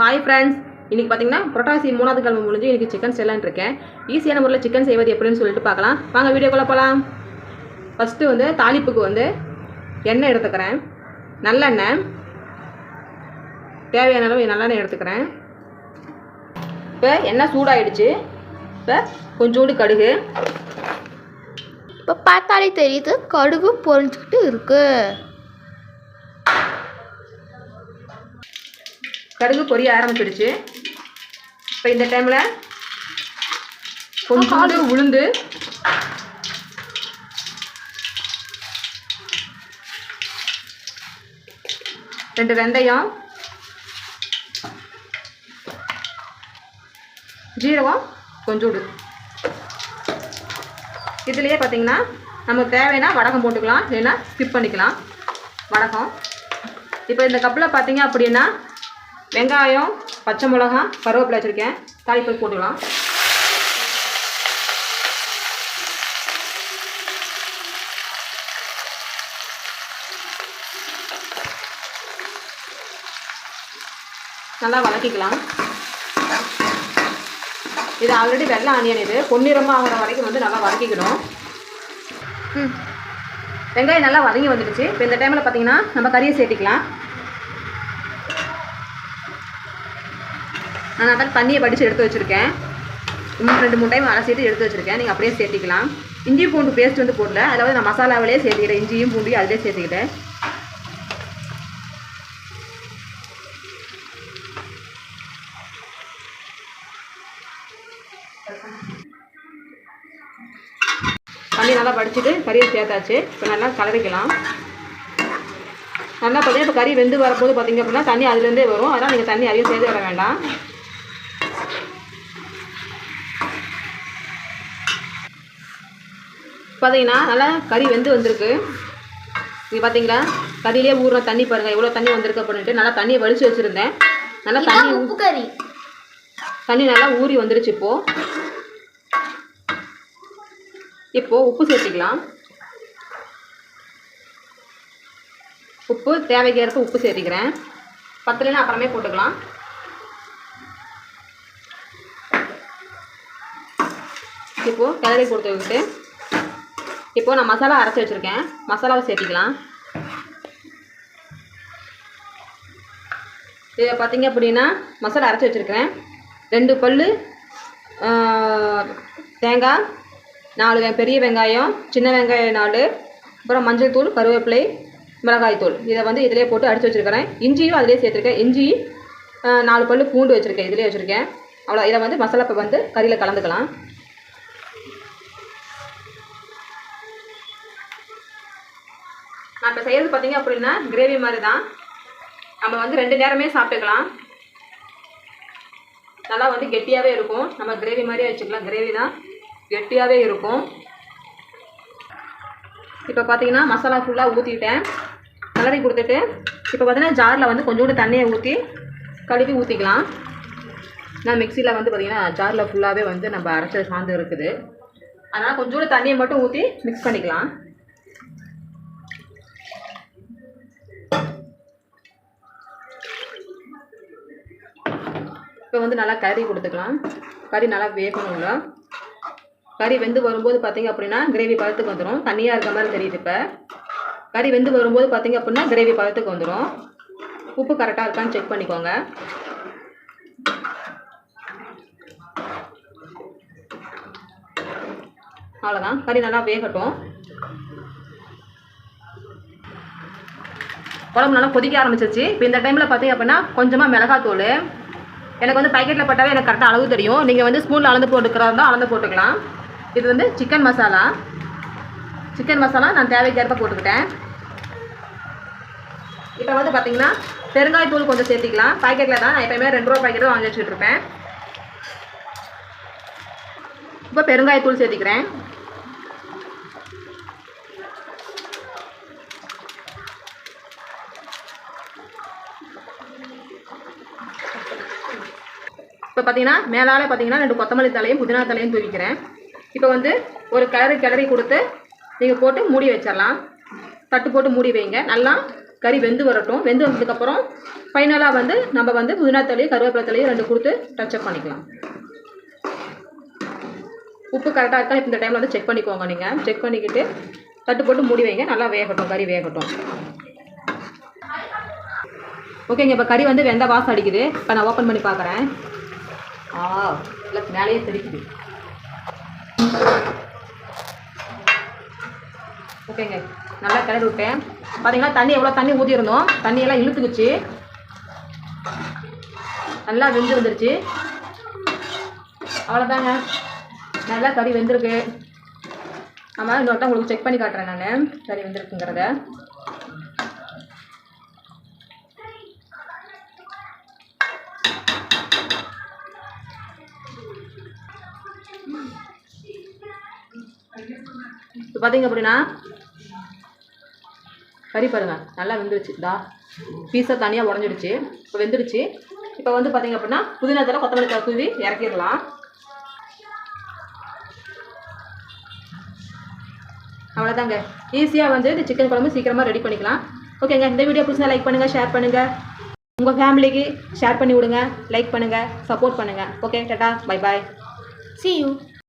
Hi friends இன்றைக்கி பார்த்தீங்கன்னா புரட்டாசி மூணாவது கிழமை முடிஞ்சு இன்றைக்கி சிக்கன் செய்யலான்னு இருக்கேன். ஈஸியான முறையில் சிக்கன் செய்வது எப்படின்னு சொல்லிட்டு பார்க்கலாம். வாங்க வீடியோக்குள்ளே போகலாம் ஃபஸ்ட்டு வந்து தாளிப்புக்கு வந்து எண்ணெய் எடுத்துக்கிறேன். நல்லெண்ணெய். தேவையான அளவு நல்லெண்ணெய் எடுத்துக்கிறேன். இப்போ எண்ணெய் சூடாயிடுச்சு. இப்போ கொஞ்சோண்டு கடுகு. இப்போ பார்த்தாலே தெரியுது கடுகு பொரிஞ்சுக்கிட்டு இருக்குது கடுகு பொரிய ஆரம்பிச்சிடுச்சு இப்போ இந்த டைமில் கொஞ்சோண்டு உளுந்து ரெண்டு வெந்தயம் ஜீரகம் கொஞ்சோண்டு. இதுலேயே பார்த்தீங்கன்னா நமக்கு தேவைன்னா வடகம் போட்டுக்கலாம் இல்லைன்னா ஸ்கிப் பண்ணிக்கலாம். வடகம். இப்போ இந்த கப்பில் பார்த்தீங்க அப்படின்னா வெங்காயம் பச்சை மிளகா கருவேப்பிலை வச்சுருக்கேன். தாளிப்பு போட்டுக்கலாம். நல்லா வதக்கிக்கலாம். இது ஆல்ரெடி வெள்ளை ஆனியன் இது. பொன்னிறமாக ஆகிற வரைக்கும் வந்து நல்லா வதக்கிக்கணும். ம். வெங்காயம் நல்லா வதங்கி வந்துடுச்சு. இப்போ இந்த டைமில் பார்த்தீங்கன்னா நம்ம கறியை சேர்த்திக்கலாம். நான் அதான் தண்ணியை படித்து எடுத்து வச்சுருக்கேன். இன்னும் ரெண்டு மூணு டைம் அலசிட்டு எடுத்து வச்சுருக்கேன். நீங்கள் அப்படியே சேர்த்திக்கலாம். இஞ்சி பூண்டு பேஸ்ட் வந்து போடல. அதாவது நான் மசாலாவிலே சேர்த்துக்கிட்டேன் இஞ்சியும் பூண்டையும் அதிலே சேர்த்துக்கிட்டேன். தண்ணி நல்லா படிச்சுட்டு கறியை சேர்த்தாச்சு. இப்போ நல்லா கலரிக்கலாம். நல்லா பார்த்தீங்கன்னா இப்போ கறி வெந்து வரும்போது பார்த்தீங்க அப்படின்னா தண்ணி அதுலேருந்தே வரும். அதனால் நீங்கள் தண்ணி அதிகம் சேர்த்து வர வேண்டாம். பார்த்தீங்கன்னா நல்லா கறி வெந்து வந்திருக்கு. இது பார்த்தீங்களா கறியிலே ஊறுற தண்ணி பாருங்கள் எவ்வளோ தண்ணி வந்திருக்கு அப்படின்ட்டு. நல்லா தண்ணியை வலிச்சு வச்சுருந்தேன். நல்லா தண்ணி உப்பு கறி. தண்ணி நல்லா ஊறி வந்துருச்சு இப்போது இப்போது உப்பு சேர்த்திக்கலாம். உப்பு தேவைக்கேற்ப உப்பு சேர்த்திக்கிறேன். பத்தலைன்னா அப்புறமே போட்டுக்கலாம். இப்போது கிளறி கொடுத்துக்கிட்டு இப்போது நான் மசாலா அரைச்சி வச்சுருக்கேன். மசாலாவை சேர்த்திக்கலாம். இதை பார்த்தீங்க அப்படின்னா மசாலா அரைச்சி வச்சுருக்கிறேன். ரெண்டு பல் தேங்காய் நாலு பெரிய வெங்காயம் சின்ன வெங்காயம் நாலு அப்புறம் மஞ்சள் தூள் கருவேப்பிலை மிளகாய் தூள். இதை வந்து இதிலே போட்டு அடித்து வச்சுருக்கிறேன். இஞ்சியும் அதிலே சேர்த்துருக்கேன். இஞ்சி நாலு பல் பூண்டு வச்சுருக்கேன். இதிலே வச்சுருக்கேன். அவ்வளோ இதை வந்து மசாலா இப்போ வந்து கறியில் கலந்துக்கலாம். நான் இப்போ செய்கிறது பார்த்தீங்க அப்படின்னா கிரேவி மாதிரி தான் நம்ம வந்து ரெண்டு நேரமே சாப்பிட்டுக்கலாம். நல்லா வந்து கெட்டியாகவே இருக்கும். நம்ம கிரேவி மாதிரியே வச்சுக்கலாம். கிரேவி தான் கெட்டியாகவே இருக்கும். இப்போ பார்த்தீங்கன்னா மசாலா ஃபுல்லாக ஊற்றிட்டேன் கலரி கொடுத்துட்டு இப்போ பார்த்தீங்கன்னா ஜாரில் வந்து கொஞ்சோண்டு தண்ணியை ஊற்றி கழுவி ஊற்றிக்கலாம் நான் மிக்சியில் வந்து பார்த்திங்கன்னா ஜாரில் ஃபுல்லாகவே வந்து நம்ம அரைச்ச சாந்து இருக்குது. அதனால் கொஞ்சோண்டு தண்ணியை மட்டும் ஊற்றி மிக்ஸ் பண்ணிக்கலாம். இப்போ வந்து நல்லா கறி கொடுத்துக்கலாம். கறி நல்லா வேகணும்ல. கறி வெந்து வரும்போது பார்த்தீங்க அப்படின்னா கிரேவி பதத்துக்கு வந்துடும் தண்ணியாக இருக்க மாதிரி தெரியுது இப்போ. கறி வெந்து வரும்போது பார்த்தீங்க அப்படின்னா கிரேவி பதத்துக்கு வந்துடும் உப்பு கரெக்டாக இருக்கான்னு செக் பண்ணிக்கோங்க. அவ்வளோதான் கறி நல்லா வேகட்டும். குழம்பு நல்லா கொதிக்க ஆரம்பிச்சிருச்சு. இப்போ இந்த டைமில் பார்த்தீங்க அப்படின்னா கொஞ்சமாக மிளகாத்தூள் எனக்கு வந்து பாக்கெட்டில் போட்டாலே எனக்கு கரெக்டாக அளவு தெரியும். நீங்கள் வந்து ஸ்பூனில் அளந்து போட்டுக்கிறதா இருந்தால் அளந்து போட்டுக்கலாம். இது வந்து சிக்கன் மசாலா சிக்கன் மசாலா நான் தேவைக்கேற்ப போட்டுக்கிட்டேன். இப்போ வந்து பார்த்தீங்கன்னா பெருங்காயத்தூள் கொஞ்சம் சேர்த்திக்கலாம். பாக்கெட்டில் தான் நான் எப்பயுமே ரெண்டு ரூபா பாக்கெட் வாங்கி வச்சுட்டு இருப்பேன். இப்போ பெருங்காயத்தூள் சேர்த்திக்கிறேன். இப்போ பார்த்தீங்கன்னா மேலால் பார்த்தீங்கன்னா ரெண்டு கொத்தமல்லி தலையும் புதினா தலையும் தூவிக்கிறேன். இப்போ வந்து ஒரு கிளறி கிளறி கொடுத்து நீங்கள் போட்டு மூடி வச்சிடலாம். தட்டு போட்டு மூடி வைங்க. நல்லா கறி வெந்து வரட்டும். வெந்து வந்ததுக்கப்புறம் ஃபைனலாக வந்து நம்ம வந்து புதினா தலையும் கருவேப்பிலை தலையும் ரெண்டு கொடுத்து டச்சப் பண்ணிக்கலாம். உப்பு கரெக்டாக இருக்கா? இப்போ இந்த டைமில் வந்து செக் பண்ணிக்கோங்க நீங்கள் செக் பண்ணிக்கிட்டு தட்டு போட்டு மூடி வைங்க. நல்லா வேகட்டும். கறி வேகட்டும். ஓகேங்க இப்போ கறி வந்து வெந்த வாசம் அடிக்குது. இப்போ நான் ஓப்பன் பண்ணி பார்க்குறேன் ஆ இல்லை மேலேயே தெரிக்குது. ஓகேங்க நல்லா கிளறி விட்டேன். பார்த்தீங்கன்னா தண்ணி எவ்வளோ தண்ணி ஊற்றிருந்தோம் தண்ணியெல்லாம் இழுத்துக்குச்சு. நல்லா வெந்து வந்துருச்சு. அவ்வளோதாங்க நல்லா கறி வெந்திருக்கு. ஆமாம் இன்னொருத்தான் உங்களுக்கு செக் பண்ணி காட்டுறேன் நான். கறி வெந்திருக்குங்கிறத. இப்போ பார்த்தீங்க அப்படின்னா கறி பாருங்கள் நல்லா வெந்துருச்சு. இதா பீஸை தனியாக உடஞ்சிடுச்சு. இப்போ வெந்துடுச்சு. இப்போ வந்து பார்த்தீங்க அப்படின்னா புதினா தலை கொத்தமல்லி தலை தூவி இறக்கிடலாம். அவ்வளோதாங்க ஈஸியாக வந்து இந்த சிக்கன் குழம்பு சீக்கிரமாக ரெடி பண்ணிக்கலாம். ஓகேங்க இந்த வீடியோ பிடிச்சா லைக் பண்ணுங்கள் ஷேர் பண்ணுங்கள் உங்கள் ஃபேமிலிக்கு ஷேர் பண்ணி விடுங்க. லைக் பண்ணுங்கள் சப்போர்ட் பண்ணுங்கள் okay tata bye bye see you